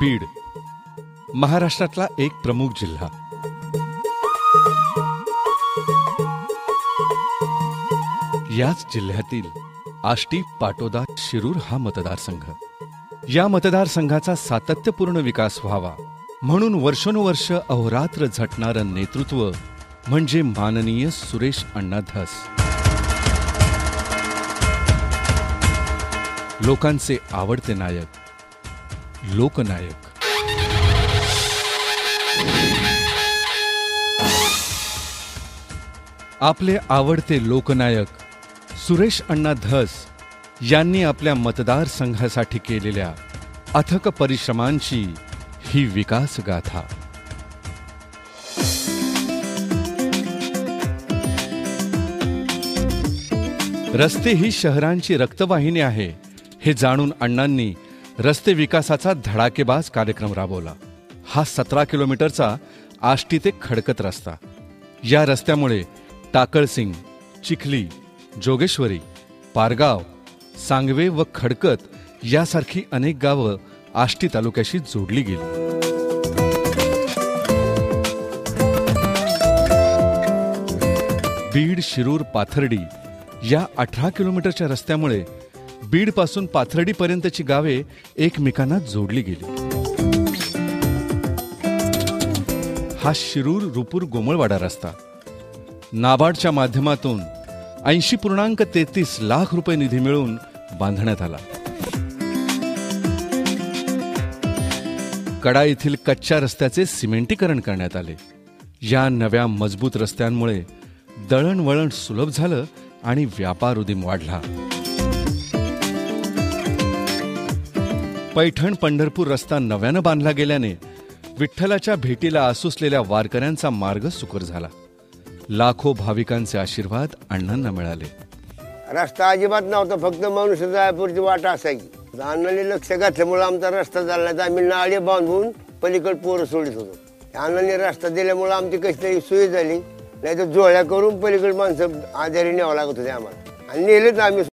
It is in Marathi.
बीड. महाराष्ट्रातला एक प्रमुख जिल्हा. याच जिल्ह्यातील आष्टी पाटोदा शिरूर हा मतदारसंघ. या मतदारसंघाचा सातत्यपूर्ण विकास व्हावा म्हणून वर्षानुवर्ष अहोरात्र झटणारं नेतृत्व म्हणजे माननीय सुरेश अण्णा धस. लोकांचे आवडते नायक लोकनायक. आपले आवडते लोकनायक सुरेश अण्णा धस यांनी आपल्या मतदारसंघासाठी केलेल्या अथक परिश्रमांची ही विकास गाथा. रस्ते ही शहरांची रक्तवाहिनी आहे हे जाणून अण्णांनी रस्ते विकासाचा धडाकेबाज कार्यक्रम राबवला. हा सतरा किलोमीटरचा आष्टी ते खडकत रस्ता. या रस्त्यामुळे टाकळसिंग चिखली जोगेश्वरी पारगाव सांगवे व खडकत यासारखी अनेक गावं आष्टी तालुक्याशी जोडली गेली. बीड शिरूर पाथर्डी या अठरा किलोमीटरच्या रस्त्यामुळे बीडपासून पाथर्डीपर्यंतची गावे एकमेकांना जोडली गेली. हा शिरूर रुपूर गोमळवाडा रस्ता. नाबार्डच्या माध्यमातून ऐंशी पूर्णांक तेहतीस लाख रुपये निधी मिळवून बांधण्यात आला. कडा येथील कच्च्या रस्त्याचे सिमेंटीकरण करण्यात आले. या नव्या मजबूत रस्त्यांमुळे दळणवळण सुलभ झालं आणि व्यापार उदीम वाढला. पैठण पंढरपूर रस्ता नव्यानं बांधला गेल्याने विठ्ठलाच्या भेटीला आसुसलेल्या वारकऱ्यांचा मार्ग सुकर झाला. लाखो भाविकांचे आशीर्वाद अण्णांना मिळाले. रस्ता अजिबात नव्हता फक्त मनुष्य जायपूरची वाट असायची. अण्णाने लक्ष घातल्यामुळे आमचा रस्ता झाला नाही. तर आम्ही नाळे बांधून पलीकडे पोरं सोडित होतो. अण्णाने रस्ता दिल्यामुळे आमची कशी तरी सोय झाली. नाही तर जोळ्या करून पलीकडे माणसं आजारी न्यावं लागत होते आम्हाला. आणि नेलेच आम्ही